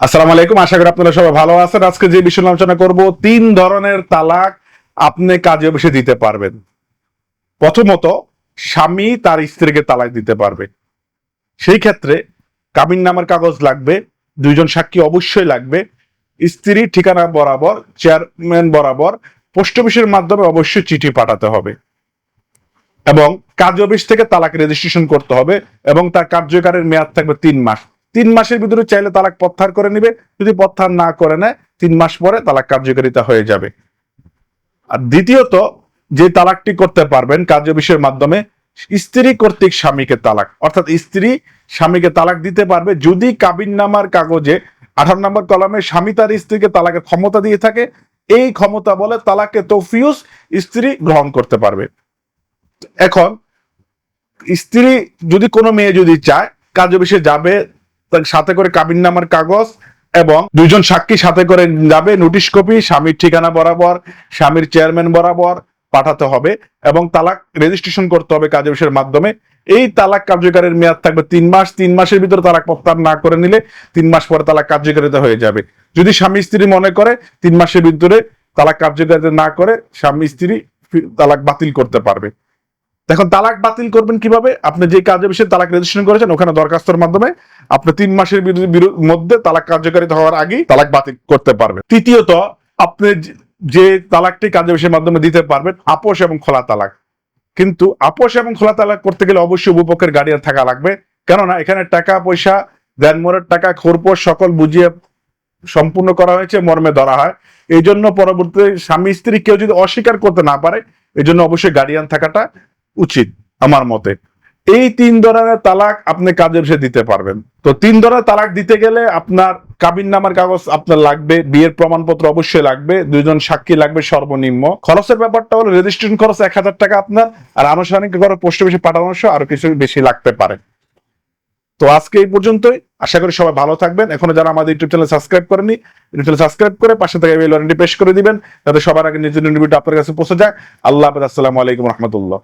আসসালামু আলাইকুম, আশা করি আপনারা সবাই ভালো আছেন। আজকে যে বিষয় আলোচনা করব, তিন ধরনের তালাক আপনি কাজে বসে দিতে পারবেন। প্রথমত, স্বামী তার স্ত্রীকে তালাক দিতে পারবে। সেই ক্ষেত্রে কাবিন নামার কাগজ লাগবে, দুইজন সাক্ষী অবশ্যই লাগবে। স্ত্রী ঠিকানা বরাবর, চেয়ারম্যান বরাবর, পোস্ট অফিসের মাধ্যমে অবশ্যই চিঠি পাঠাতে হবে। এবং কাজ অফিস থেকে তালাক রেজিস্ট্রেশন করতে হবে এবং তার কার্যকারের মেয়াদ থাকবে তিন মাস। তিন মাসের ভিতরে চাইলে তালাক প্রত্যাহার করে নিবে। যদি প্রত্যাহার না করে নেয়, তিন মাস পরে তালাক কার্যকারিতা হয়ে যাবে। আর দ্বিতীয়ত, যে তালাকটি করতে পারবেন অফিসের মাধ্যমে, স্ত্রী কর্তৃক স্বামীকে তালাক। অর্থাৎ স্ত্রী স্বামীকে তালাক দিতে পারবে যদি কাবিন নামার কাগজে আঠারো নম্বর কলমে স্বামী তার স্ত্রীকে তালাকের ক্ষমতা দিয়ে থাকে। এই ক্ষমতা বলে তালাকে তৌফিউস স্ত্রী গ্রহণ করতে পারবে। এখন, স্ত্রী যদি কোনো মেয়ে যদি চায় অফিসে যাবে সাথে করে কাবিন নামার কাগজ এবং দুইজন সাক্ষী সাথে করে যাবে নোটিশ কপি, স্বামীর ঠিকানা বরাবর, স্বামীর চেয়ারম্যান বরাবর পাঠাতে হবে এবং তালাক রেজিস্ট্রেশন করতে হবে কাজ অফিসের মাধ্যমে। এই তালাক কার্যকারের মেয়াদ থাকবে তিন মাস। তিন মাসের ভিতরে তালাক প্রত্যাহার না করে নিলে তিন মাস পরে তালাক কার্যকারিতা হয়ে যাবে। যদি স্বামী স্ত্রী মনে করে তিন মাসের ভিতরে তালাক কার্যকারিতা না করে, স্বামী স্ত্রী তালাক বাতিল করতে পারবে। এখন তালাক বাতিল করবেন কীভাবে? আপনি যে কাজে তালাক রেজিস্ট্রেশন করেছেন, ওখানে দরখাস্তর মাধ্যমে আপনি তিন মাসের মধ্যে তালাক কার্যকারিতা হওয়ার আগেই তালাক বাতিল করতে পারবেন। তৃতীয়ত, আপনি যে- তালাকটি কাজে মাধ্যমে দিতে পারবেন, আপোষ এবং খোলা তালাক। কিন্তু আপোষ এবং খোলা তালাক করতে গেলে অবশ্যই উপপক্ষের গার্ডিয়ান থাকা লাগবে। কেননা, এখানে টাকা, পয়সা দেনমোরের টাকা খোরপোষ সকল বুঝিয়ে সম্পূর্ণ করা হয়েছে, মর্মে ধরা হয়। এই জন্য পরবর্তীতে স্বামী, স্ত্রী কেউ যদি অস্বীকার করতে না পারে এই জন্য অবশ্যই গার্ডিয়ান থাকাটা উচিত আমার মতে। এই তিন ধরনের তালাক আপনি কাজের সে দিতে পারবেন। তো তিন ধরনের তালাক দিতে গেলে আপনার কাবিন নামার কাগজ আপনার লাগবে, বিয়ের প্রমাণপত্র অবশ্যই লাগবে, দুইজন সাক্ষী লাগবে সর্বনিম্ন। খরচের ব্যাপারটা হলো রেজিস্ট্রেশন খরচ এক হাজার টাকা আপনার, আর আনুষ্ঠানিক খরচ পোস্ট অফিসে পাঠানোর আরও কিছু বেশি লাগতে পারে। তো আজকে এই পর্যন্তই। আশা করি সবাই ভালো থাকবেন। এখনও যারা আমাদের ইউটিউব চ্যানেল সাবস্ক্রাইব করেনি ইউটিউব চ্যানেল সাবস্ক্রাইব করে পাশে থেকে বেল বাটনটি প্রেস করে দিবেন, যাতে সবার আগে নিজের ভিডিওটা আপনার কাছে পৌঁছে যায়। আল্লাহ হাফেজ। আসসালামু আলাইকুম রহমতুল্লাহ।